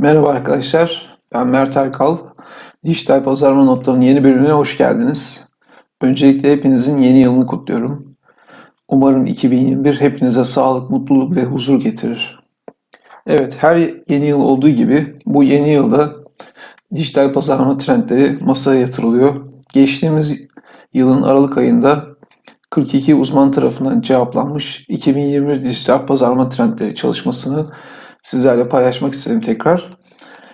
Merhaba arkadaşlar, ben Mert Erkal. Dijital Pazarlama Notları'nın yeni bölümüne hoş geldiniz. Öncelikle hepinizin yeni yılını kutluyorum. Umarım 2021 hepinize sağlık, mutluluk ve huzur getirir. Evet, her yeni yıl olduğu gibi bu yeni yılda dijital pazarlama trendleri masaya yatırılıyor. Geçtiğimiz yılın Aralık ayında 42 uzman tarafından cevaplanmış 2021 dijital pazarlama trendleri çalışmasını sizlerle paylaşmak istedim tekrar.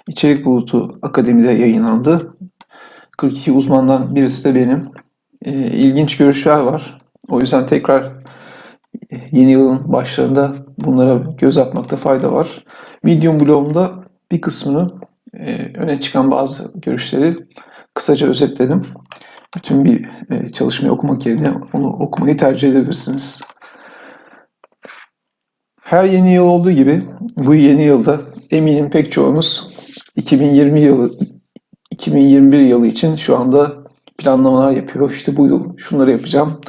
İçerik Bulutu Akademi'de yayınlandı. 42 uzmandan birisi de benim. E, ilginç görüşler var. O yüzden tekrar yeni yılın başlarında bunlara göz atmakta fayda var. Medium blogumda bir kısmını e, öne çıkan bazı görüşleri kısaca özetledim. Bütün bir e, çalışmayı okumak yerine onu okumayı tercih edebilirsiniz. Her yeni yıl olduğu gibi bu yeni yılda eminim pek çoğunuz 2020 yılı 2021 yılı için şu anda planlamalar yapıyor. İşte bu yıl şunları yapacağım.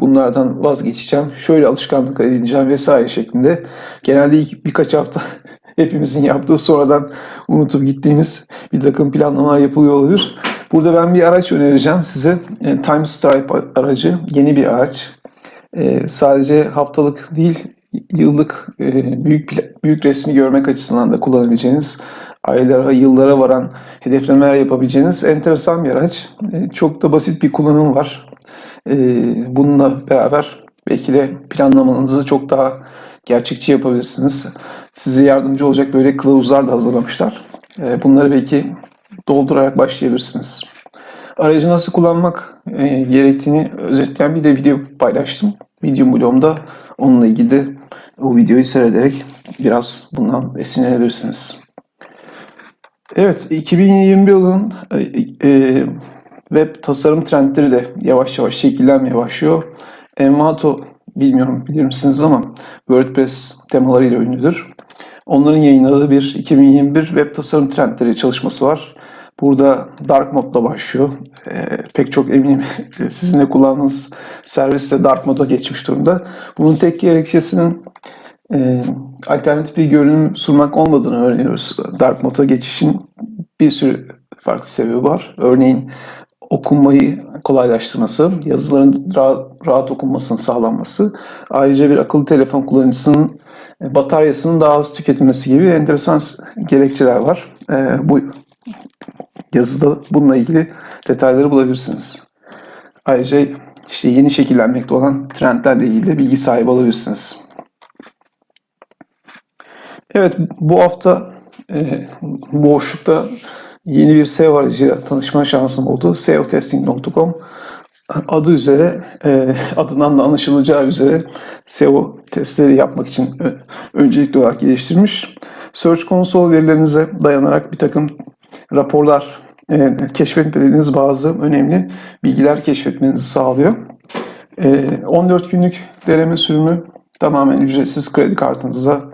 Bunlardan vazgeçeceğim. Şöyle alışkanlık edineceğim vesaire şeklinde. Genelde birkaç hafta hepimizin yaptığı sonradan unutup gittiğimiz bir takım planlamalar yapılıyor olabilir. Burada ben bir araç önereceğim size. E, Time Stripe aracı. Yeni bir araç. E, sadece haftalık değil yıllık e, büyük büyük resmi görmek açısından da kullanabileceğiniz aylara, yıllara varan hedeflemeler yapabileceğiniz enteresan bir araç. E, çok da basit bir kullanım var. E, bununla beraber belki de planlamanızı çok daha gerçekçi yapabilirsiniz. Size yardımcı olacak böyle kılavuzlar da hazırlamışlar. Bunları belki doldurarak başlayabilirsiniz. Aracı nasıl kullanmak gerektiğini özetleyen bir de video paylaştım. Medium blogumda onunla ilgili o videoyu seyrederek biraz bundan esinlenebilirsiniz. Evet, 2021 yılının e, e, web tasarım trendleri de yavaş yavaş şekillenmeye başlıyor. Envato, bilmiyorum bilir misiniz ama WordPress temalarıyla ünlüdür. Onların yayınladığı bir 2021 web tasarım trendleri çalışması var. Burada Dark Mode'la başlıyor. E, pek çok eminim sizin de kullandığınız servis de Dark Mode'a geçmiş durumda. Bunun tek gerekçesinin e, alternatif bir görünüm sunmak olmadığını öğreniyoruz. Dark Mode'a geçişin bir sürü farklı sebebi var. Örneğin okunmayı kolaylaştırması, yazıların rahat, rahat okunmasının sağlanması, ayrıca bir akıllı telefon kullanıcısının bataryasının daha az tüketilmesi gibi enteresan gerekçeler var. E, bu yazıda bununla ilgili detayları bulabilirsiniz. Ayrıca işte yeni şekillenmekte olan trendlerle ilgili de bilgi sahibi olabilirsiniz. Evet bu hafta e, boşlukta yeni bir SEO aracıyla tanışma şansım oldu. seotesting.com adı üzere, e, adından da anlaşılacağı üzere SEO testleri yapmak için öncelikli olarak geliştirmiş. Search Console verilerinize dayanarak bir takım raporlar e, keşfetmediğiniz bazı önemli bilgiler keşfetmenizi sağlıyor. E, 14 günlük deneme sürümü tamamen ücretsiz kredi kartınıza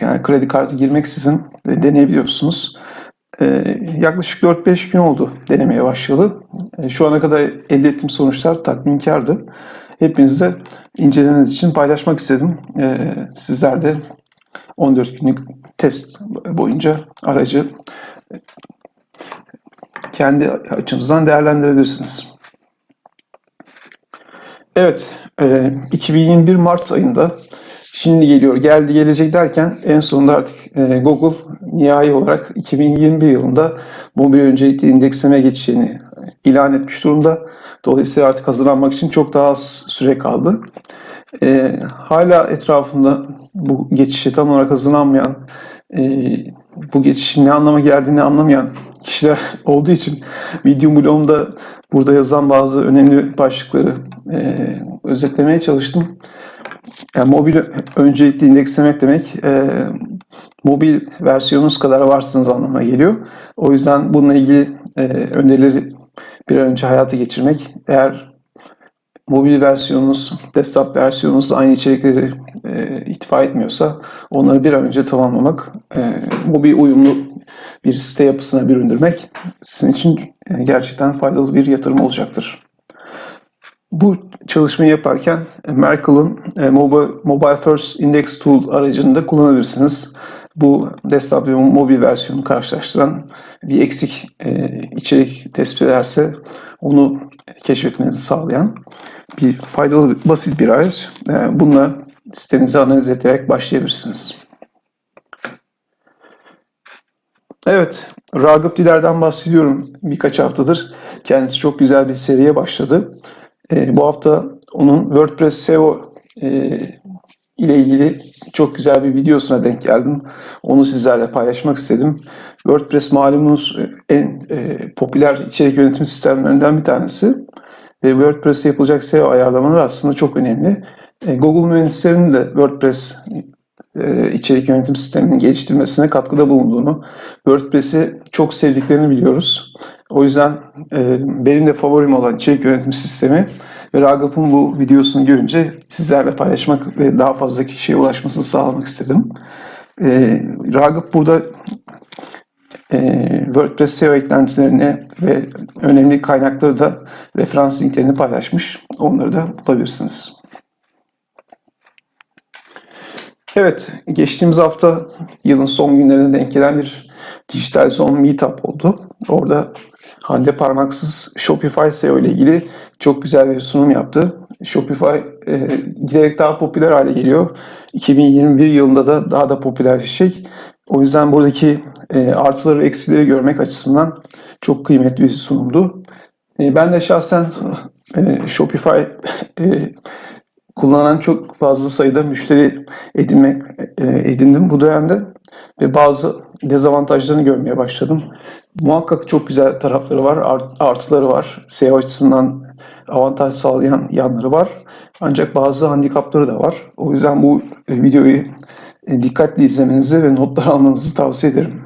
yani kredi kartı girmeksizin deneyebiliyorsunuz. Ee, yaklaşık 4-5 gün oldu denemeye başlayalı. Ee, şu ana kadar elde ettiğim sonuçlar tatminkardı. Hepinize incelemeniz için paylaşmak istedim. Ee, sizler de 14 günlük test boyunca aracı kendi açınızdan değerlendirebilirsiniz. Evet, 2021 Mart ayında şimdi geliyor, geldi gelecek derken en sonunda artık e, Google nihai olarak 2021 yılında mobil öncelikli indeksleme geçeceğini ilan etmiş durumda. Dolayısıyla artık hazırlanmak için çok daha az süre kaldı. E, hala etrafında bu geçişe tam olarak hazırlanmayan, e, bu geçişin ne anlama geldiğini anlamayan kişiler olduğu için Medium blogumda burada yazan bazı önemli başlıkları e, özetlemeye çalıştım. Yani mobil öncelikli indekslemek demek e, mobil versiyonunuz kadar varsınız anlamına geliyor. O yüzden bununla ilgili e, önerileri bir an önce hayata geçirmek. Eğer mobil versiyonunuz, desktop versiyonunuz aynı içerikleri e, ittifa etmiyorsa onları bir an önce tamamlamak, e, mobil uyumlu bir site yapısına büründürmek sizin için e, gerçekten faydalı bir yatırım olacaktır. Bu çalışmayı yaparken Merkle'ın e, Mobile First Index Tool aracını da kullanabilirsiniz. bu desktop ve mobil versiyonu karşılaştıran bir eksik e, içerik tespit ederse onu keşfetmenizi sağlayan bir faydalı, basit bir araç. E, bununla sitenizi analiz ederek başlayabilirsiniz. Evet, Ragıp Diler'den bahsediyorum birkaç haftadır. Kendisi çok güzel bir seriye başladı. E, bu hafta onun WordPress SEO e, ile ilgili çok güzel bir videosuna denk geldim. Onu sizlerle paylaşmak istedim. WordPress malumunuz en e, popüler içerik yönetim sistemlerinden bir tanesi. Ve WordPress'te yapılacak SEO ayarlamaları aslında çok önemli. E, Google mühendislerinin de WordPress e, içerik yönetim sisteminin geliştirmesine katkıda bulunduğunu, WordPress'i çok sevdiklerini biliyoruz. O yüzden e, benim de favorim olan içerik yönetim sistemi ve Ragıp'ın bu videosunu görünce sizlerle paylaşmak ve daha fazla kişiye ulaşmasını sağlamak istedim. E, Ragıp burada e, WordPress SEO eklentilerini ve önemli kaynakları da referans linklerini paylaşmış. Onları da bulabilirsiniz. Evet, geçtiğimiz hafta yılın son günlerine denk gelen bir dijital son meetup oldu. Orada Hande Parmaksız Shopify SEO ile ilgili çok güzel bir sunum yaptı. Shopify e, giderek daha popüler hale geliyor. 2021 yılında da daha da popüler bir şey. O yüzden buradaki e, artıları eksileri görmek açısından çok kıymetli bir sunumdu. E, ben de şahsen e, Shopify e, kullanan çok fazla sayıda müşteri edinmek e, edindim bu dönemde ve bazı dezavantajlarını görmeye başladım. Muhakkak çok güzel tarafları var, art, artıları var. SEO açısından avantaj sağlayan yanları var. Ancak bazı handikapları da var. O yüzden bu videoyu e, dikkatli izlemenizi ve notlar almanızı tavsiye ederim.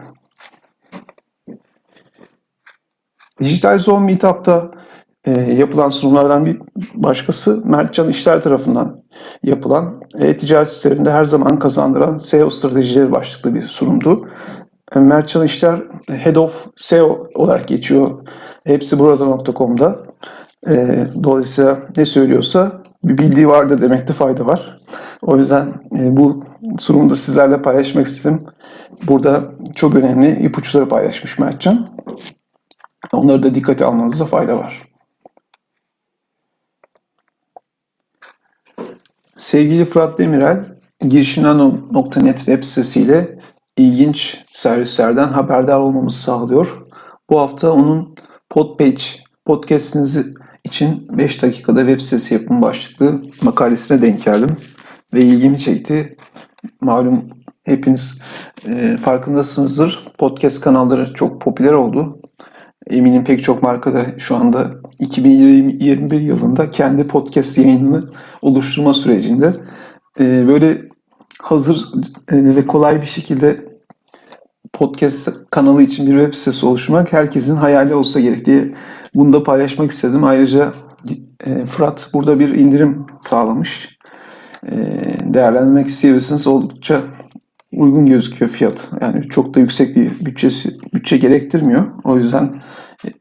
Dijital Zone Meetup'ta e, yapılan sunumlardan bir başkası Mertcan İşler tarafından yapılan e-ticaret sitelerinde her zaman kazandıran SEO stratejileri başlıklı bir sunumdu. E, Mertcan İşler Head of SEO olarak geçiyor. Hepsi burada.com'da. E, dolayısıyla ne söylüyorsa bir bildiği vardı demekte fayda var. O yüzden e, bu sunumu da sizlerle paylaşmak istedim. Burada çok önemli ipuçları paylaşmış Mertcan. Onları da dikkate almanızda fayda var. Sevgili Fırat Demirel, girişimnano.net web sitesiyle ilginç servislerden haberdar olmamızı sağlıyor. Bu hafta onun Podpage podcastinizi için 5 dakikada web sitesi yapım başlıklı makalesine denk geldim ve ilgimi çekti. Malum hepiniz e, farkındasınızdır. Podcast kanalları çok popüler oldu. Eminim pek çok marka da şu anda 2021 yılında kendi podcast yayınını oluşturma sürecinde. E, böyle hazır e, ve kolay bir şekilde podcast kanalı için bir web sitesi oluşturmak herkesin hayali olsa gerek diye bunu da paylaşmak istedim. Ayrıca e, Fırat burada bir indirim sağlamış. Değerlendirmek isteyebilirsiniz. Oldukça uygun gözüküyor fiyat. Yani çok da yüksek bir bütçesi bütçe gerektirmiyor. O yüzden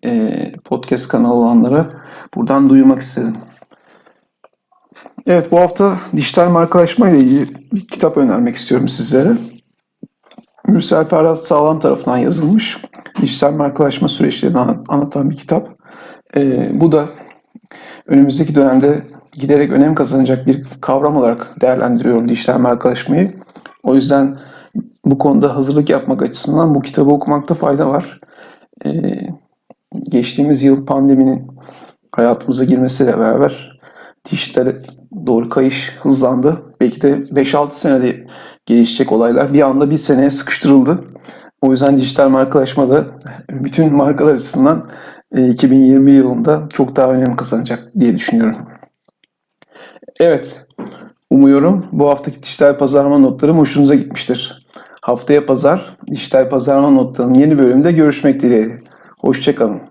e, podcast kanalı olanlara buradan duyurmak istedim. Evet bu hafta dijital markalaşma ile ilgili bir kitap önermek istiyorum sizlere. Mürsel Ferhat Sağlam tarafından yazılmış. Dijital markalaşma süreçlerini anlatan bir kitap. E, bu da önümüzdeki dönemde giderek önem kazanacak bir kavram olarak değerlendiriyorum dijital markalaşmayı. O yüzden bu konuda hazırlık yapmak açısından bu kitabı okumakta fayda var. Ee, geçtiğimiz yıl pandeminin hayatımıza girmesiyle beraber dijitale doğru kayış hızlandı. Belki de 5-6 senede gelişecek olaylar bir anda bir seneye sıkıştırıldı. O yüzden dijital markalaşma da bütün markalar açısından 2020 yılında çok daha önem kazanacak diye düşünüyorum. Evet, umuyorum bu haftaki dijital pazarlama notlarım hoşunuza gitmiştir. Haftaya pazar dijital pazarlama notlarının yeni bölümünde görüşmek dileğiyle. Hoşçakalın.